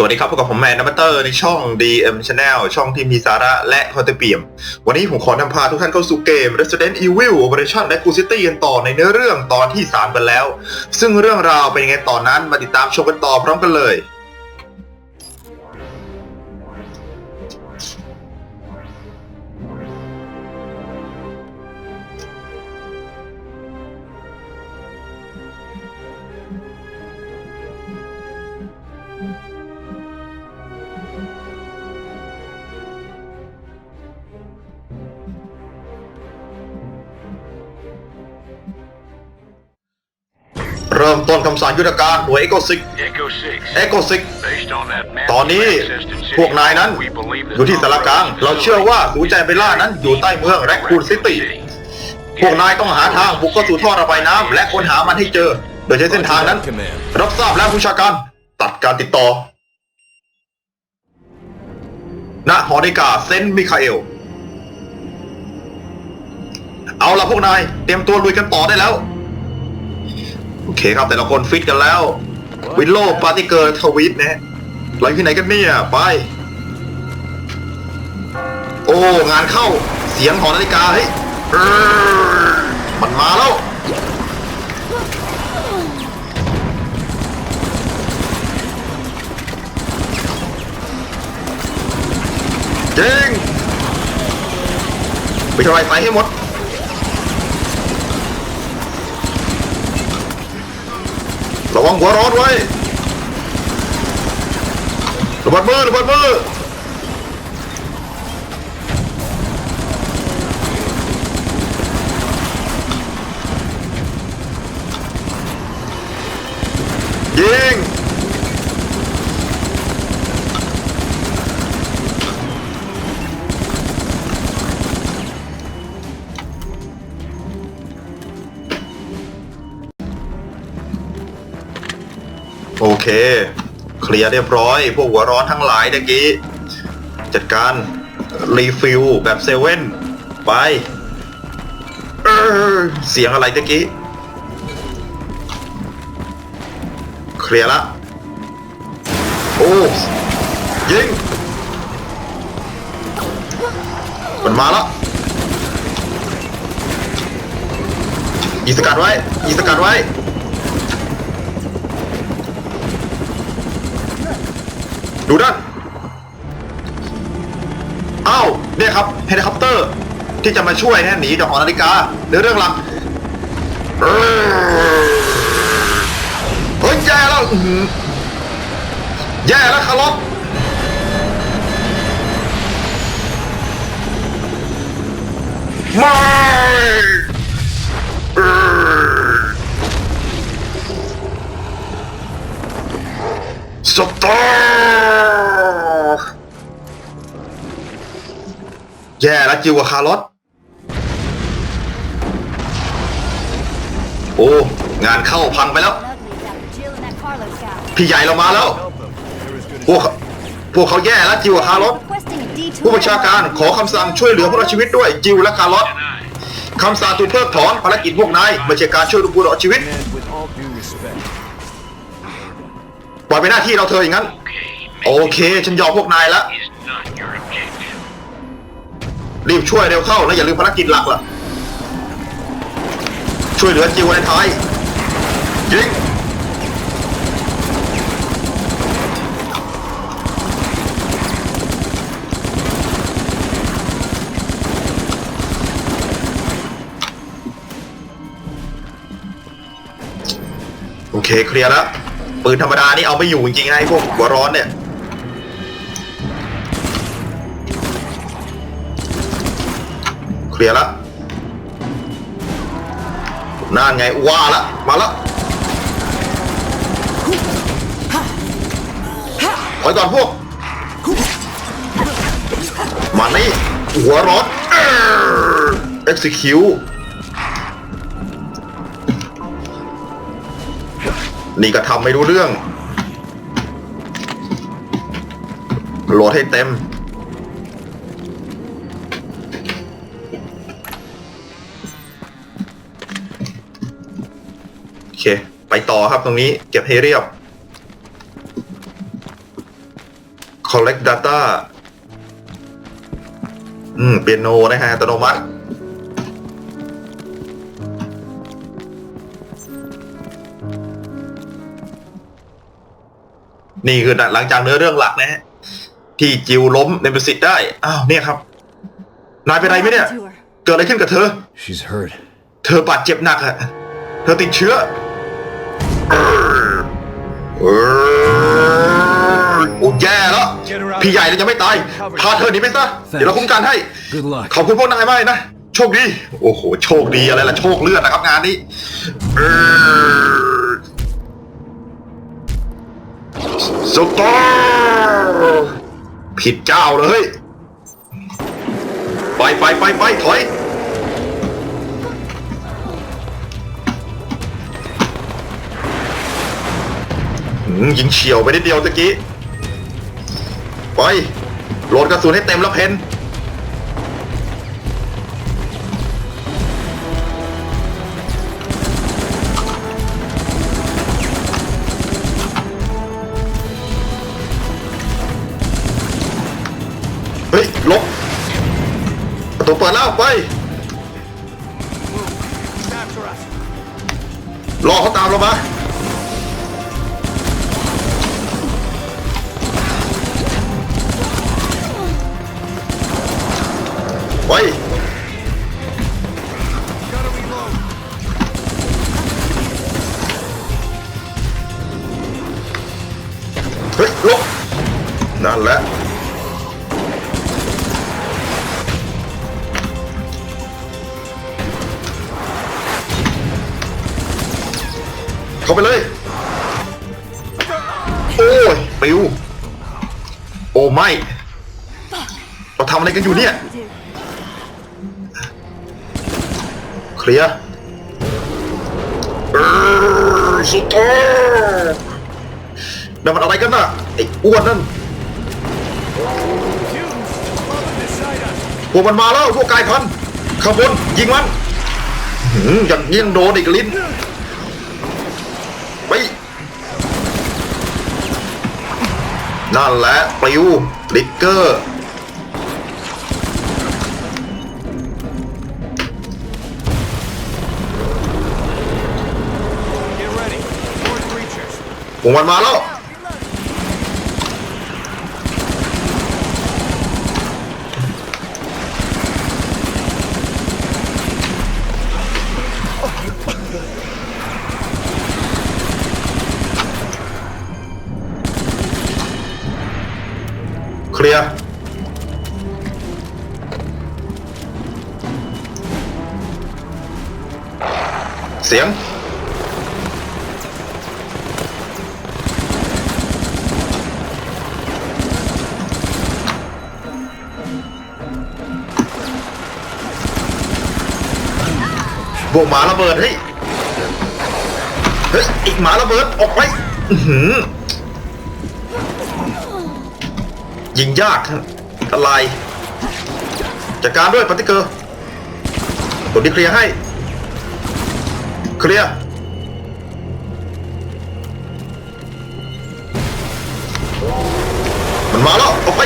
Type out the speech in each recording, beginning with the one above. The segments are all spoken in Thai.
สวัสดีครับพบกับผมแมนนัมเตอร์ในช่อง DM Channel ช่องที่มีสาระและคอนเทนต์เปี่ยม วันนี้ผมขอนำพาทุกท่านเข้าสู่เกม Resident Evil Operation และ Good City กันต่อในเนื้อเรื่องตอนที่ 3 กันแล้ว ซึ่งเรื่องราวเป็นยังไงตอนนั้นมาติดตามชมกันต่อพร้อมกันเลย ต้นคำสั่งยุทธการหน่วย Echo 6 Echo 6. Echo 6 Based on that map ตอนนี้ of access to city, พวกนายนั้น we believe the อยู่ที่สารกลาง เราเชื่อว่าศูนย์ใจเบลล่านั้นอยู่ใต้เมืองแรคคูนซิตี้พวกนายต้องหาทางบุกเข้าสู่ท่อระบายน้ำและค้นหามันให้เจอ โดยใช้เส้นทางนั้น รับทราบแล้วผู้ชาการตัดการติดต่อณหอนาฬิกาเซนต์มิคาเอล เอาละพวกนาย เตรียมตัวลุยกันต่อได้แล้ว โอเคครับแต่ละคนฟิตกันแล้ว วินโลปาร์ติเกอร์ทวิตนะฮะเราอยู่ที่ไหนกันเนี่ย ไป โอ้ งานเข้าเสียงหอนาฬิกา เฮ้ยมันมาแล้ว เจงไปทำลายไฟให้หมด ระ วังหัวร้อนไว้ระเบิดมือระเบิดมือยิง เคเคลียร์เรียบร้อย พวกหัวร้อนทั้งหลายตะกี้ จัดการรีฟิลแบบเซเว่นไปเออเสียงอะไรตะกี้ เคลียร์ละ โอ้ยิงมันมาแล้วยีสกัดไว้ยีสกัดไว้ ดูด้านอ้าวเนี่ยครับเฮลิคอปเตอร์ ที่จะมาช่วยนะหนีจากหอนาฬิกาเนื้อเรื่องหลักเฮ้ยแย่แล้วแย่แล้วคาร์ลไม่เออสตอ แย่แล้วจิวกับคาร์ลอตโอ้ งานเข้าพังไปแล้ว พี่ใหญ่เรามาแล้ว พวกพวกเขาแย่แล้วจิวกับคาร์ลอต Requesting a detour. ผู้บัญชาการขอคำสั่งช่วยเหลือผู้รอดชีวิตด้วยจิวและคาร์ลอตคำสั่งถูกเพิกถอนภารกิจพวกนายไม่ใช่การช่วยผู้รอดชีวิตปล่อยเป็นหน้าที่เราเธออย่างนั้น โอเค ฉันยอมพวกนายแล้ว รีบช่วยเร็วเข้าแล้วอย่าลืมภารกิจหลักล่ะ ช่วยเหลือจิวในท้ายยิงโอเคเคลียร์แล้วปืนธรรมดานี่เอาไม่อยู่จริงๆนะไอ้พวกหัวร้อนเนี่ย เคลียร์ละนั่นไงว่าละมาละถอยก่อนพวก มานี่หัวร้อนเอ็กซิคิวนี่ก็ทำไม่รู้เรื่องโหลดให้เต็ม เค ไปต่อครับตรงนี้เก็บให้เรียบ collect data อืม เปียโนนะฮะอัตโนมัติ นี่คือหลังจากเนื้อเรื่องหลักนะฮะ ที่จิวล้มในประสิทธิ์ได้ อ้าว เนี่ยครับ นายเป็นไรไหมเนี่ย What happened to her? เกิดอะไรขึ้นกับเธอ She's hurt. เธอบาดเจ็บหนักอะ เธอติดเชื้อเออเออโอ้แย่แล้ว พี่ใหญ่เรายังไม่ตาย พาเธอหนีไปซะ เดี๋ยวเราคุ้มกันให้ Good luck. ขอบคุณพวกนายมากนะ โชคดี โอ้โห โชคดีอะไรล่ะ โชคเลือดนะครับงานนี้เออสตอร์ผิดเจ้าเลย ไปไปไปไปถอย ยิงเฉียวไปนิดเดียวตะกี้ไปโหลดกระสุนให้เต็มแล้วเพนเฮ้ยลบประตูเปิดแล้วไปรอเขาตามเรามา ไปเลย โอ้ยปิว โอ้ไม่ เราทำอะไรกันอยู่เนี่ย เคลียร์เออสุดท้ายนั่นมันอะไรกันน่ะ ไอ้อ้วนนั่น พวกมันมาแล้ว พวกกายพันธุ์ข้างบน ยิงมันหืมยังยังโดนอีกลิ้น ไป นั่นแหละปลิวลิกเกอร์ Get ready. More creatures. พวกมันมาแล้ว ลียร์เสียง บวกหมาระเบิดเฮ้ย เฮ้ยอีกหมาระเบิด ออกไป อื้อหือ ยิงยากอะไรจัดการด้วยปฏิเกอร์ตัวนี้เคลียร์ให้ เคลียร์มันมาแล้วออกไป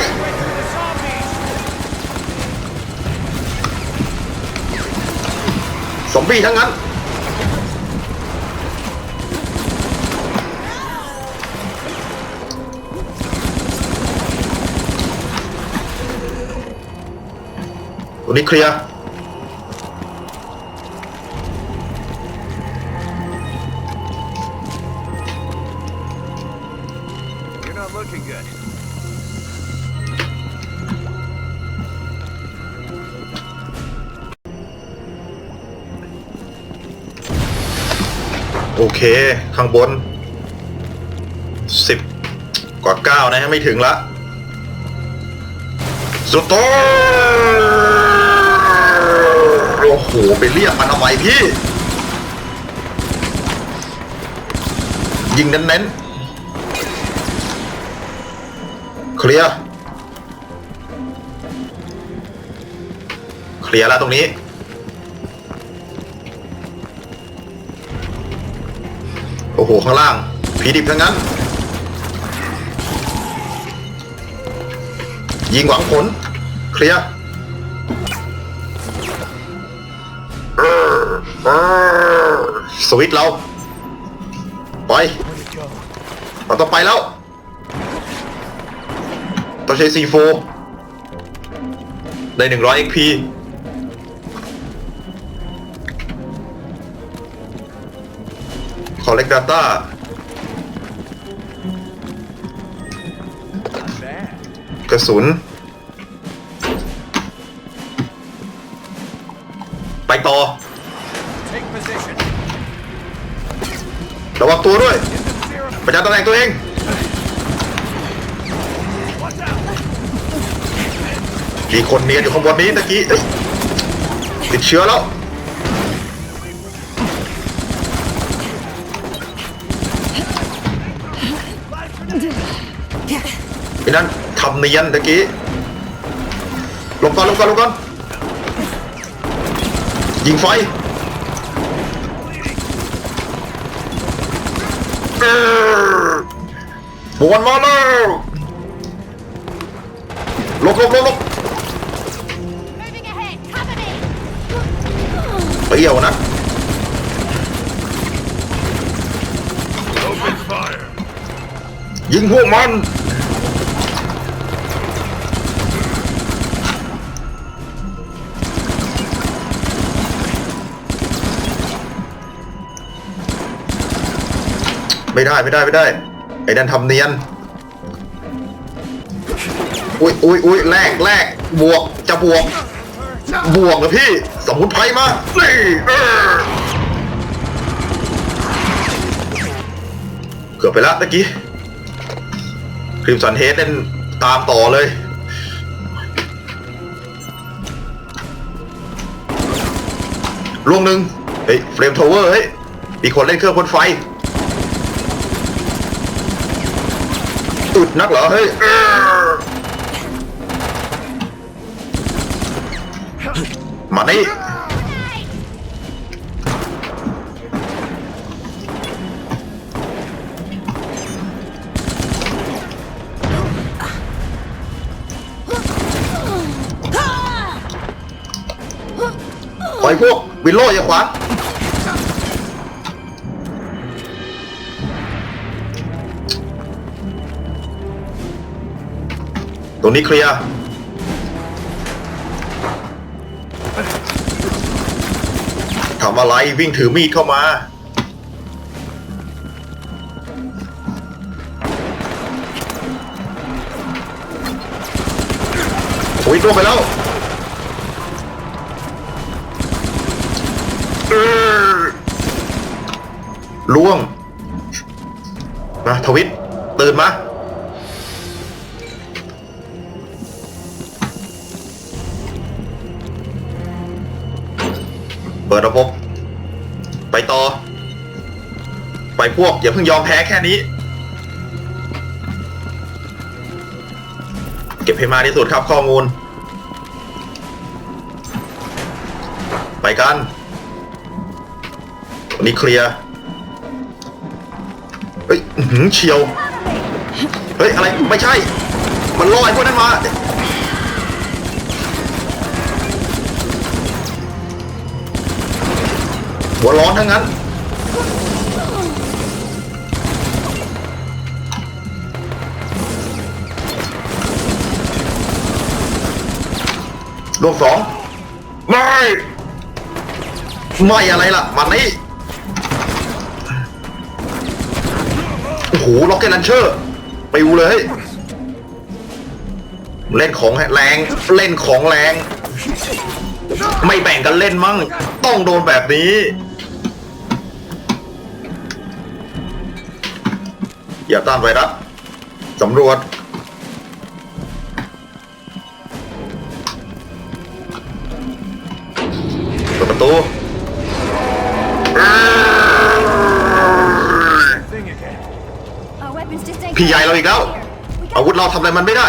ซอมบี้ทั้งนั้น ตัวนี้เคลียร์ You're not looking good. โอเค ข้างบนสิบกว่าเก้านะฮะไม่ถึงละสุดโตโอ้โหไปเรียกมันทำไมพี่ ยิงเน้นๆ เคลียร์ เคลียร์แล้วตรงนี้ โอ้โห ข้างล่าง ผีดิบทั้งนั้น ยิงหวังผล เคลียร์ สวิตเราไปเราต้องไปแล้วต้องใช้ C4 ได้100 XP ขอเล็ก Data Bad. กระสุน ตัวด้วย ประจำตำแหน่งตัวเองมีคนเนียนอยู่ข้างบนนี้ตะกี้ติดเชื้อแล้วไอ้นั่นทำเนียนตะกี้ลงก่อนลงก่อนลงก่อนยิงไฟเออ บวนมาแล้วหลบหลบหลบหลบ Moving ahead. Cover me. เปรี้ยวนะ Open fire. ยิงพวกมัน ไม่ได้ไม่ได้ไม่ได้ ไอ้นั่นทำเนียน อุ้ยอุ้ยอุ้ยแลกแลกบวกจะบวก บวกเหรอพี่ สมุนไพรมานี่เออเกือบไปละตะกี้ครีมสันเฮดเล่นตามต่อเลยลวงหนึ่งเฮ้ยเฟรมทาวเวอร์เฮ้ยมีคนเล่นเครื่องพ่นไฟ อึดนักเหรอเฮ้ยมานี่ปล่อยพวกวิโลอย่าขวาง ตรงนี้เคลียร์ทำอะไรวิ่งถือมีดเข้ามา โอ้ยล่วงไปแล้วล่วง มาทวิตตื่นมา วกอย่าเพิ่งยอมแพ้แค่นี้ เก็บให้มาที่สุดครับข้อมูล ไปกันวันนี้เคลียร์เฮ้ยอื้อหือเฉียว เฮ้ย อะไร ไม่ใช่ มันลอยพวกนั้นมาหัวร้อนทั้งนั้น ลวงสองไม่ไม่อะไรล่ะมันนี่โอ้โหล็อกเก็ตลันเชอร์ไปิวเลย เล่นของแรงเล่นของแรง ไม่แบ่งกันเล่นมั่ง ต้องโดนแบบนี้อย่าต้านไวรัสสำรวจ ตู Thing again. Our weapons just ain't พี่ใหญ่เราอีกแล้ว อาวุธเราทำอะไรมันไม่ได้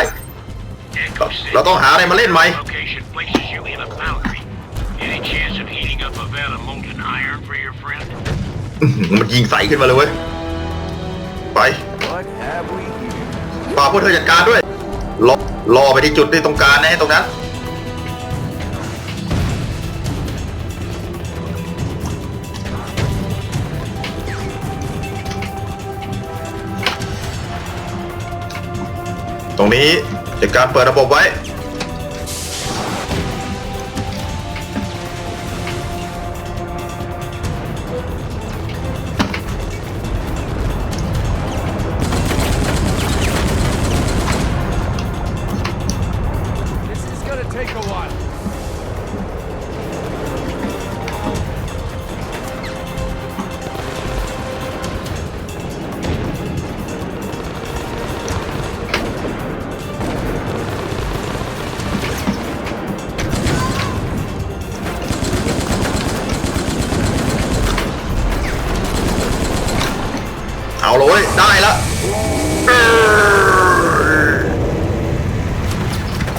Echo เรา Six. ต้องหาอะไรมาเล่นไหม Location places you in a foundry. Any chance of heating up a vat of molten iron for your friend? อื้อหือมันยิงใสขึ้นมาเลยเว้ย ไป What have we here? ป่าพวกเธอจัดการด้วยล็อกล่อไปที่จุดที่ตรงกลารนะตรงนั้น ตรงนี้จัดการเปิดระบบไว้ อ้ยได้ละ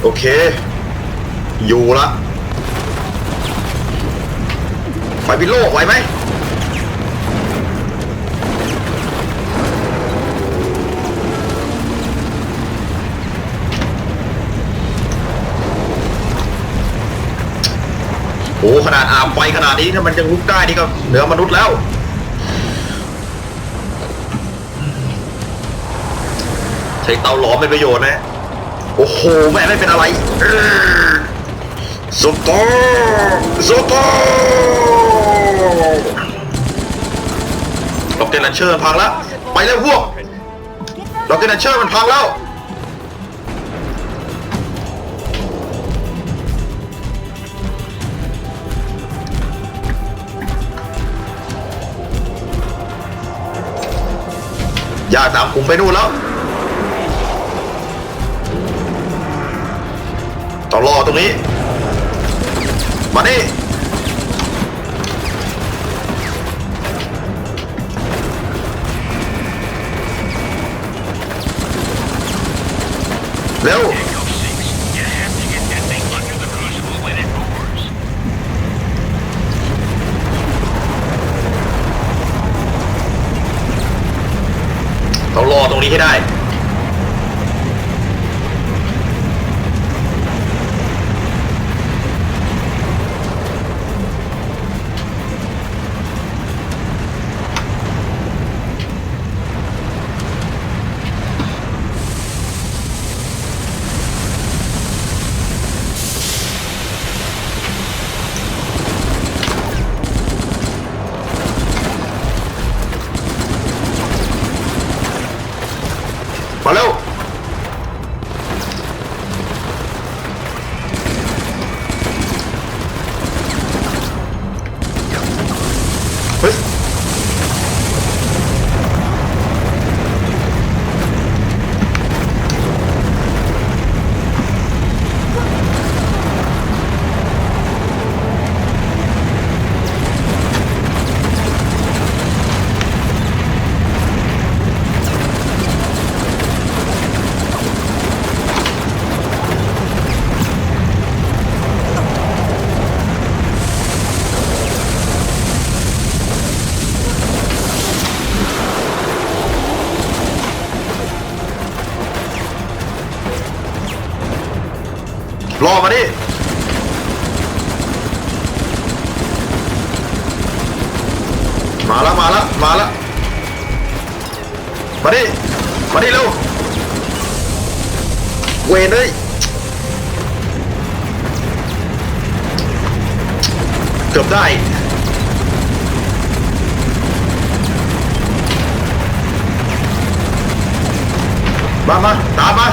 โอเค อยู่ละไฟพิโลกไหวไหมโอ้ขนาดอาบไฟขนาดนี้ถ้ามันยังลุกได้นี่ก็เหนือมนุษย์แล้ว ใช้เตาหลอมเป็นประโยชน์นะ โอ้โหแม่ไม่เป็นอะไรสตอสตอล็อกเก็ตแลนเชอร์มันพังแล้ว ไปแล้วพวกล็อกเก็ตแลนเชอร์มันพังแล้วยาตามกลุ่มไปนู่นแล้ว ต่อรอตรงนี้ มาดิเร็วต้องรอตรงนี้ให้ได้ มาแล้วมาแล้วมาแล้วมาดิมาดิเร็วเวนเลยเกือบได้มามาตามมา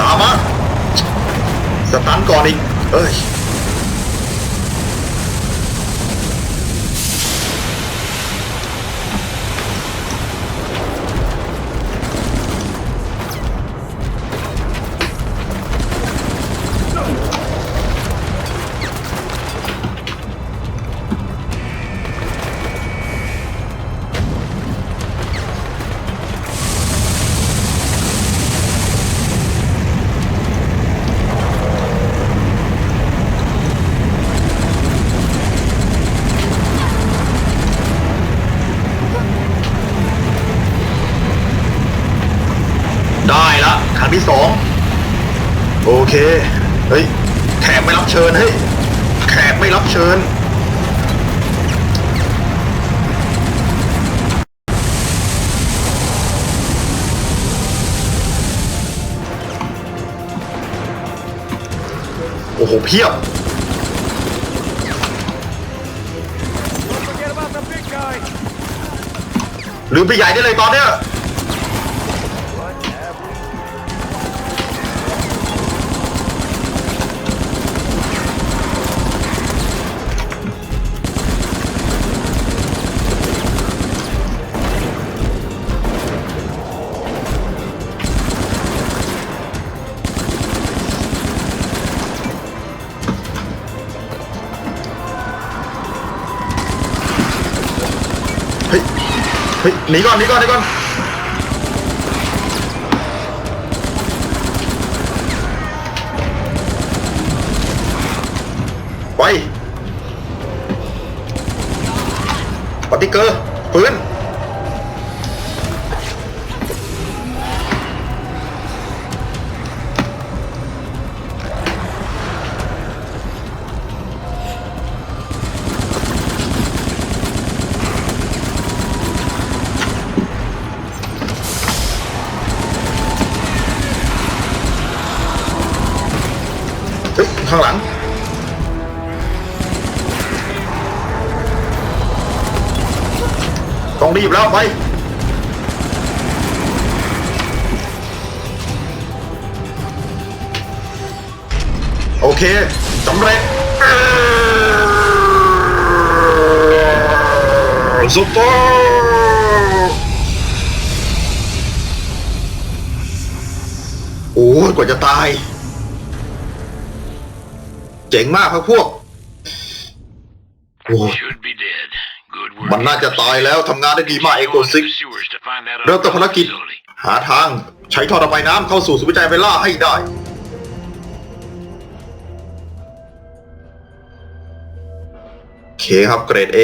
ตามมา สตันก่อนอีกเอ้ย ชิญเฮ้ยแขกไม่รับเชิญโอ้โหเพียบ Don't forget about the big guy. ลืมไปใหญ่ได้เลยตอนเนี้ย หนีก่อนหนีก่อนหนีก่อนไปปฏิเกอร์ปืน ต้องรีบแล้วไปโอเคสำเร็จสุดโตโอ้ยกว่าจะตาย เจ๋งมากครับพวกโอ้ มันน่าจะตายแล้วทำงานได้ดีมากเอโกซิก The sewers to find that เริ่มต้นภารกิจ facility. หาทาง ใช้ท่อระบายน้ำเข้าสู่ศูนย์วิจัยเวล่าให้ได้โอเคครับเกรด A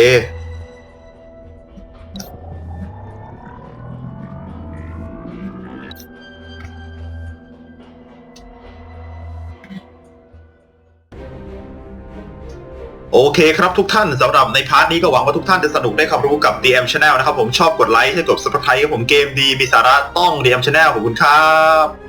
โอเคครับทุกท่านสำหรับในพาร์ทนี้ก็หวังว่าทุกท่านจะสนุกได้ความรู้กับ DM Channel นะครับผมชอบกดไลค์ให้กด subscribe ครับผมเกมดีมีสาระต้อง DM Channel ขอบคุณครับ